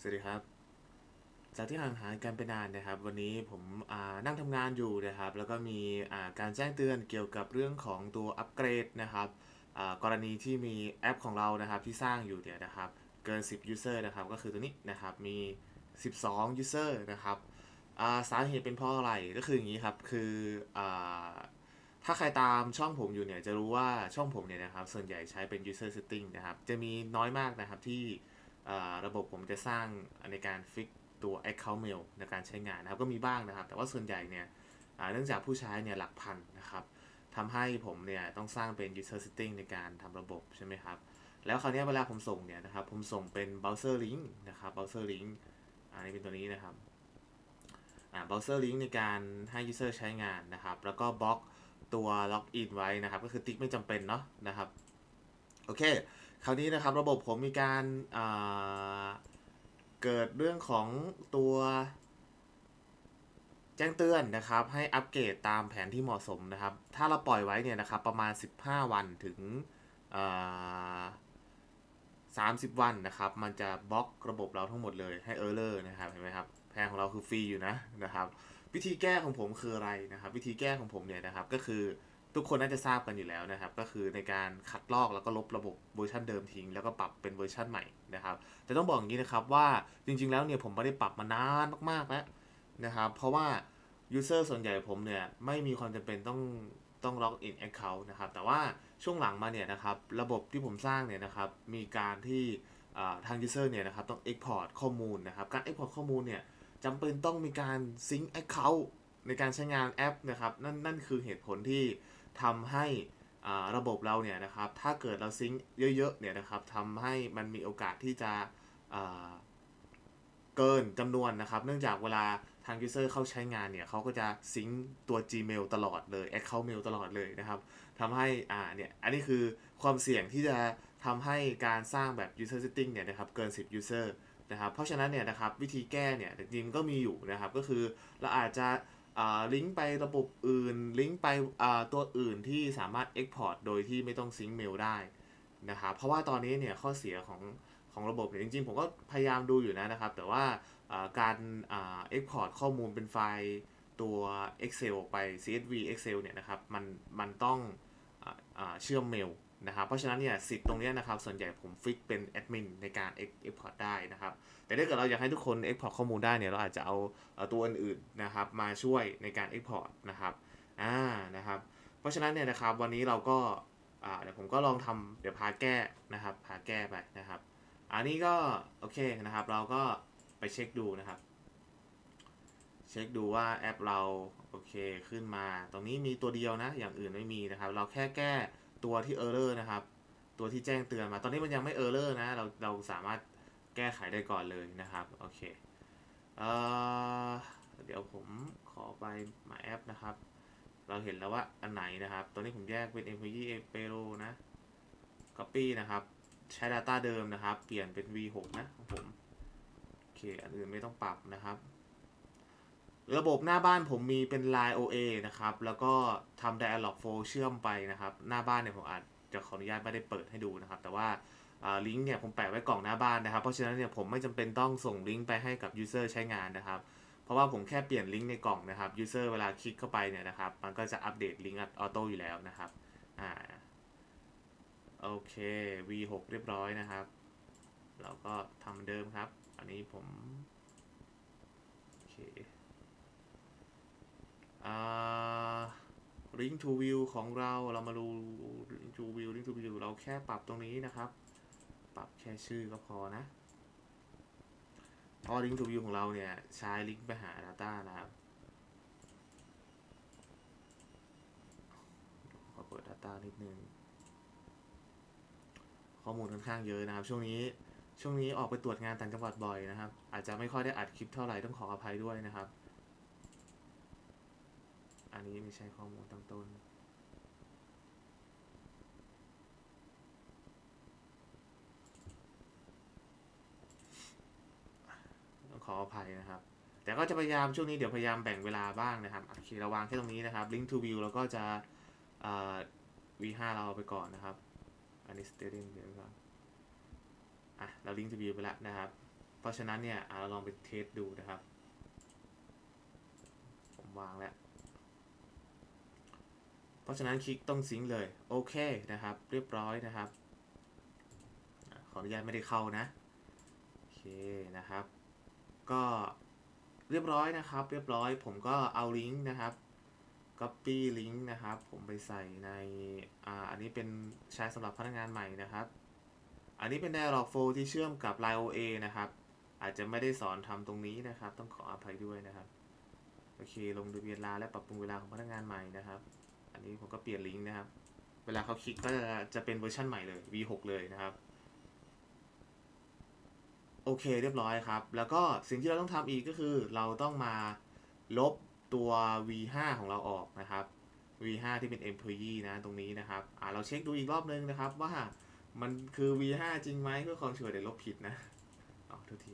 สวัสดีครับ จากที่ห่างหายกันไปนานนะครับ วันนี้ผมนั่งทำงานอยู่นะครับ แล้วก็มีการแจ้งเตือนเกี่ยวกับเรื่องของตัวอัปเกรดนะครับกรณีที่มีแอปของเรานะครับที่สร้างอยู่เนี่ยนะครับ เกิน 10 user นะครับก็คือตัวนี้นะครับมี 12 user นะครับสาเหตุเป็นเพราะอะไรก็คืออย่างนี้ครับคืออถ้าใครตามช่องผมอยู่เนี่ยจะรู้ว่าช่องผมเนี่ยนะครับส่วนใหญ่ใช้เป็น user setting นะครับ จะมีน้อยมากนะครับที่ ระบบผมจะสร้างในการฟิกตัว Account Mail ในการใช้งานนะครับ ก็มีบ้างนะครับ แต่ว่าส่วนใหญ่เนี่ยเนื่องจากผู้ใช้เนี่ยหลักพันนะครับทำให้ผมเนี่ยต้องสร้างเป็น user setting ในการทำระบบใช่ไหมครับ แล้วคราวนี้เวลาผมส่งเนี่ยนะครับ ผมส่งเป็น browser link นะครับ browser link อันนี้เป็นตัวนี้นะครับ browser link ในการให้ user ใช้งานนะครับ แล้วก็บล็อกตัว login ไว้นะครับ ก็คือติ๊กไม่จำเป็นเนาะนะครับ โอเค คราวนี้นะครับระบบผมมีการเกิดเรื่องของตัวแจ้งเตือนนะครับให้อัปเกรดตามแผนที่เหมาะสมนะครับ ถ้าเราปล่อยไว้เนี่ยนะครับประมาณ 15 วันถึง30วันนะครับ มันจะบล็อกระบบเราทั้งหมดเลยให้เออร์เลอร์นะครับเห็นไหมครับแผนของเราคือฟรีอยู่นะนะครับ วิธีแก้ของผมคืออะไรนะครับ วิธีแก้ของผมเนี่ยนะครับก็คือ ทุกคนน่าจะทราบกันอยู่แล้วนะครับ ก็คือในการคัดลอกแล้วก็ลบระบบเวอร์ชันเดิมทิ้ง แล้วก็ปรับเป็นเวอร์ชันใหม่นะครับ แต่ต้องบอกอย่างนี้นะครับว่าจริง ๆ แล้วเนี่ยผมไม่ได้ปรับมานานมากๆแล้วนะครับ เพราะว่ายูเซอร์ส่วนใหญ่ผมเนี่ยไม่มีความจำเป็นต้องต้องล็อกอินแอคเคาท์นะครับ แต่ว่าช่วงหลังมาเนี่ยนะครับระบบที่ผมสร้างเนี่ยนะครับมีการที่ทางยูเซอร์เนี่ยนะครับต้อง Export ข้อมูลนะครับ การ Export ข้อมูลเนี่ยจำเป็นต้องมีการ Sync Account ในการใช้งานแอปนะครับนั่นนั่นคือเหตุผลที่ ทำให้อ่าระบบเราเนี่ยนะครับถ้าเกิดเราซิงค์เยอะๆเนี่ยนะครับทำให้มันมีโอกาสที่จะอ่าเกินจำนวนนะครับ เนื่องจากเวลาทาง user เข้าใช้งานเนี่ยเขาก็จะซิงค์ตัว Gmail ตลอดเลย Account Mail ตลอดเลยนะครับทำให้อ่าเนี่ยอันนี้คือความเสี่ยงที่จะทำให้การสร้างแบบ user setting เนี่ยนะครับเกิน 10 user นะครับเพราะฉะนั้นเนี่ยนะครับวิธีแก้เนี่ยจริงๆก็มีอยู่นะครับก็คือเราอาจจะ ลิงก์ไประบบอื่น ลิงก์ไปตัวอื่นที่สามารถ Export โดยที่ไม่ต้องซิงค์เมลได้นะครับเพราะว่าตอนนี้เนี่ยข้อเสียของของระบบเนี่ยจริงๆ ผมก็พยายามดูอยู่นะนะครับ แต่ว่าการเอ่า Export ข้อมูลเป็นไฟล์ตัว Excel ออกไป CSV Excel เนี่ยนะครับ มันมันต้องอเชื่อมเมล นะครับเพราะฉะนั้นเนี่ยสิทธิ์ตรงนี้นะครับส่วนใหญ่ผมฟิกเป็นแอดมินในการ Export ได้นะครับแต่ถ้าเกิดเราอยากให้ทุกคน Export ข้อมูลได้เนี่ยเราอาจจะเอาเอาตัวอื่นๆนะครับมาช่วยในการ Export นะครับอ่านะครับเพราะฉะนั้นเนี่ยนะครับวันนี้เราก็อ่าเดี๋ยวผมก็ลองทำเดี๋ยวพาแก้นะครับพาแก้ไปนะครับ อันนี้ก็โอเคนะครับเราก็ไปเช็คดูนะครับ เช็คดูว่าแอปเราโอเคขึ้นมา ตรงนี้มีตัวเดียวนะอย่างอื่นไม่มีนะครับ เราแค่แก้ ตัวที่ Error นะครับ ตัวที่แจ้งเตือนมา ตอนนี้มันยังไม่ Error นะ เราเราสามารถแก้ไขได้ก่อนเลยนะครับ โอเคเอ่อเดี๋ยวผมขอไปมาแอปนะครับ เราเห็นแล้วว่าอันไหนนะครับตัวนี้ผมแยกเป็น employee p a y r o l นะ copy นะครับ ใช้ data เดิมนะครับ เปลี่ยนเป็น v6 นะของผม โอเค อันอื่นไม่ต้องปรับนะครับ ระบบหน้าบ้านผมมีเป็น Line OA นะครับ แล้วก็ทำ Dialog Flow เชื่อมไปนะครับ หน้าบ้านเนี่ยผมอาจจะขออนุญาตไม่ได้เปิดให้ดูนะครับ แต่ว่าลิงก์เนี่ยผมแปะไว้กล่องหน้าบ้านนะครับ เพราะฉะนั้นเนี่ยผมไม่จำเป็นต้องส่งลิงก์ไปให้กับ User ใช้งานนะครับ เพราะว่าผมแค่เปลี่ยนลิงก์ในกล่องนะครับ User เวลาคลิกเข้าไปเนี่ยนะครับ มันก็จะอัปเดตลิงก์ออโต้อยู่แล้วนะครับ อ่า โอเค V6 เรียบร้อยนะครับ เราก็ทำเดิมครับ อันนี้ผม โอเค อ่า link to view ของเราเรามาดู link to view link to view เราแค่ปรับตรงนี้นะครับ ปรับแค่ชื่อก็พอนะเพราะ link to view ของเราเนี่ย ใช้ลิงก์ไปหา data นะครับขอเปิด data นิดนึง ข้อมูลค่อนข้างเยอะนะครับ ช่วงนี้ช่วงนี้ออกไปตรวจงานต่างจังหวัดบ่อยนะครับ อาจจะไม่ค่อยได้อัดคลิปเท่าไหร่ต้องขออภัยด้วยนะครับ อันนี้ไม่ใช่ข้อมูลตั้งต้น ต้องขออภัยนะครับ แต่ก็จะพยายามช่วงนี้เดี๋ยวพยายามแบ่งเวลาบ้างนะครับโอเคราวางแค่ตรงนี้นะครับ link to view แล้วก็จะอ่า v5 เราไปก่อนนะครับ อันนี้ stadium เดี๋ยวก่อนอะเรา link to view ไปแล้วนะครับไปราะฉะนั้นเนี่ยเราลองไปเทสดูนะครับ ผมวางแล้ว เพราะฉะนั้นคลิกต้องซิงเลย โอเคนะครับ เรียบร้อยนะครับ ขออนุญาตไม่ได้เข้านะ โอเคนะครับ ก็เรียบร้อยนะครับ เรียบร้อย ผมก็เอาลิงก์นะครับ copy ลิงก์นะครับ ผมไปใส่ในอ่าอันนี้เป็นใช้สำหรับพนักงานใหม่นะครับ อันนี้เป็น dialog flow ที่เชื่อมกับ Line OA นะครับ อาจจะไม่ได้สอนทำตรงนี้นะครับ ต้องขออภัยด้วยนะครับ โอเค ลงทะเบียนลาและปรับปรุงเวลาของพนักงานใหม่นะครับ อันนี้ผมก็เปลี่ยนลิงก์นะครับ เวลาเขาคลิกก็จะจะเป็นเวอร์ชันใหม่เลย V6 เลยนะครับ โอเคเรียบร้อยครับ แล้วก็สิ่งที่เราต้องทำอีกก็คือ เราต้องมาลบตัว V5 ของเราออกนะครับ V5 ที่เป็น employee นะตรงนี้นะครับอ่าเราเช็คดูอีกรอบนึงนะครับว่ามันคือ V5 จริงไหมเพื่อความชัวร์เดี๋ยวลบผิดนะอ๋อโทษที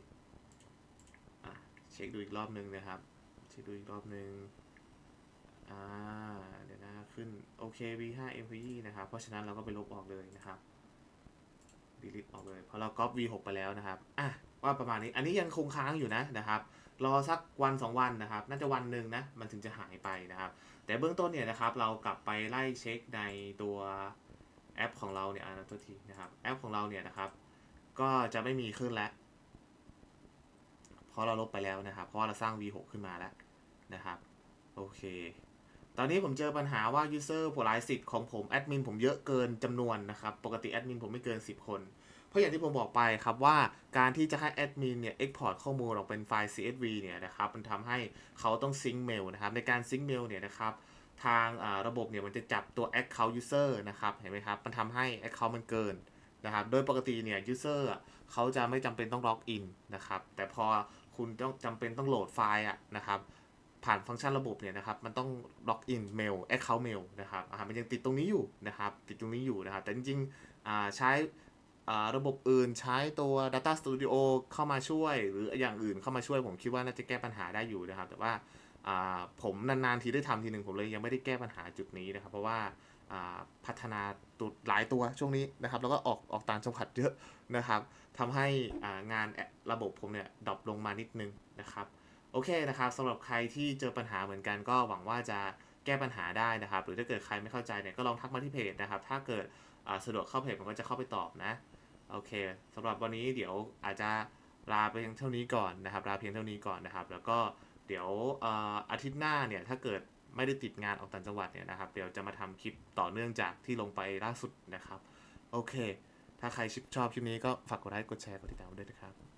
อะเช็คดูอีกรอบนึงนะครับ เช็คดูอีกรอบนึง อ่าเดี๋ยวนะขึ้นโอเค V5 m p e นะครับ เพราะฉะนั้นเราก็ไปลบออกเลยนะครับ delete ออกเลย เพราะเราก๊อป V6 ไปแล้วนะครับ อะ ว่าประมาณนี้ อันนี้ยังคงค้างอยู่นะนะครับ รอสักวันสองวันนะครับ น่าจะวันหนึ่งนะ มันถึงจะหายไปนะครับ แต่เบื้องต้นเนี่ยนะครับ เรากลับไปไล่เช็คในตัวแอปของเราเนี่ยอ่าโทษทีนะครับ แอปของเราเนี่ยนะครับ ก็จะไม่มีขึ้นแล้วเพราะเราลบไปแล้วนะครับ เพราะเราสร้าง V6 ขึ้นมาแล้วนะครับ โอเค ตอนนี้ผมเจอปัญหาว่า user ผู้ลายสิทธิ์ของผมแอดมินผมเยอะเกินจำนวนนะครับ ปกติแอดมินผมไม่เกิน 10 คน เพราะอย่างที่ผมบอกไปครับว่าการที่จะให้แอดมินเนี่ย export ข้อมูลออกเป็นไฟล์ CSV เนี่ยนะครับ มันทำให้เขาต้องซิงค์เมลนะครับ ในการซิงค์เมลเนี่ยนะครับ ทางระบบเนี่ยมันจะจับตัว account user นะครับ เห็นไหมครับ มันทำให้ account มันเกินนะครับ โดยปกติเนี่ย user อะเขาจะไม่จำเป็นต้องล็อกอินนะครับ แต่พอคุณต้องจำเป็นต้องโหลดไฟล์อะนะครับ ผ่านฟังก์ชันระบบเนี่ยนะครับมันต้องล็อกอินเมล account mail นะครับอ่ามันยังติดตรงนี้อยู่นะครับติดตรงนี้อยู่นะครับแต่จริงๆอ่าใช้ระบบอื่นใช้ตัว Data Studio เข้ามาช่วย หรืออย่างอื่นเข้ามาช่วยผมคิดว่าน่าจะแก้ปัญหาได้อยู่นะครับ แต่ว่าผมนานๆทีได้ทำทีหนึ่งผมเลยยังไม่ได้แก้ปัญหาจุดนี้นะครับ เพราะว่าพัฒนาตัวหลายตัวช่วงนี้นะครับ แล้วก็ออกออกต่างจังหวัดเยอะนะครับทำให้งานระบบผมเนี่ยดรอปลงมานิดนึงนะครับ โอเคนะครับสำหรับใครที่เจอปัญหาเหมือนกันก็หวังว่าจะแก้ปัญหาได้นะครับ หรือถ้าเกิดใครไม่เข้าใจเนี่ยก็ลองทักมาที่เพจนะครับ ถ้าเกิดสะดวกเข้าเพจผมก็จะเข้าไปตอบนะโอเคสำหรับวันนี้เดี๋ยวอาจจะลาไปเพียงเท่านี้ก่อนนะครับลาเพียงเท่านี้ก่อนนะครับ แล้วก็เดี๋ยวอออาทิตย์หน้าเนี่ยถ้าเกิดไม่ได้ติดงานออกต่างจังหวัดเนี่ยนะครับ เดี๋ยวจะมาทำคลิปต่อเนื่องจากที่ลงไปล่าสุดนะครับ โอเค ถ้าใครชอบคลิปนี้ก็ฝากกดไลค์กดแชร์กดติดตามด้วยนะครับ